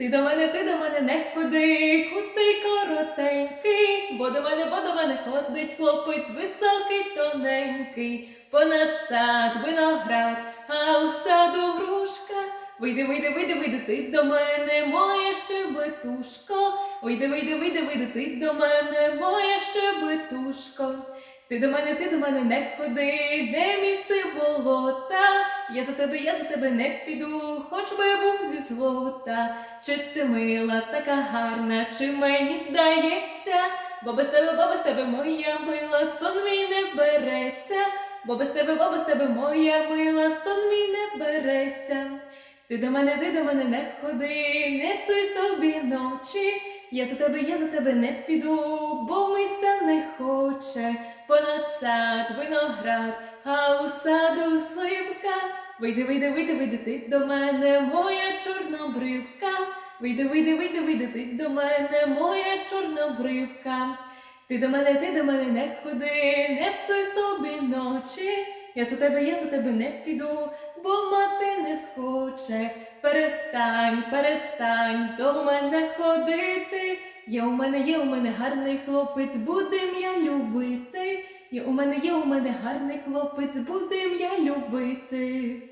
Ти до мене, ти до мене не ходи, куций коротенький, бо до мене, бо до мене ходить хлопець високий, тоненький, понад сад виноград, а у саду грушка. Вийди, вийди, вийди, вийди, ти до мене, моя щебетушко. Вийди, вийди, вийди, вийди, ти до мене, моя щебетушко. Ти до мене, ти до мене не ходи, не міси болота. Я за тебе, я за тебе не піду, хоч би я був зі злота. Чи ти мила, така гарна, чи мені здається, бо без тебе, бо без тебе моя мила, сон мій не береться, бо без тебе, бо без тебе моя мила, сон мій не береться. Ти до мене, ти до мене не ходи, не псуй собі ночі. Я за тебе, я за тебе не піду, бо мися не хоче. Понад сад, виноград, а у саду. Вийди, вийди, вийди, вийди ти до мене, моя чорнобривка. Вийди, вийди, вийди, вийди ти до мене, моя чорнобривка. Ти до мене, ти до мене не ходи, не псуй собі ночі. Я за тебе, я за тебе не піду, бо мати не схоче. Перестань, перестань до мене ходити. Є у мене, є у мене гарний хлопець, будем я любити. Є у мене, є у мене гарний хлопець, будем я любити.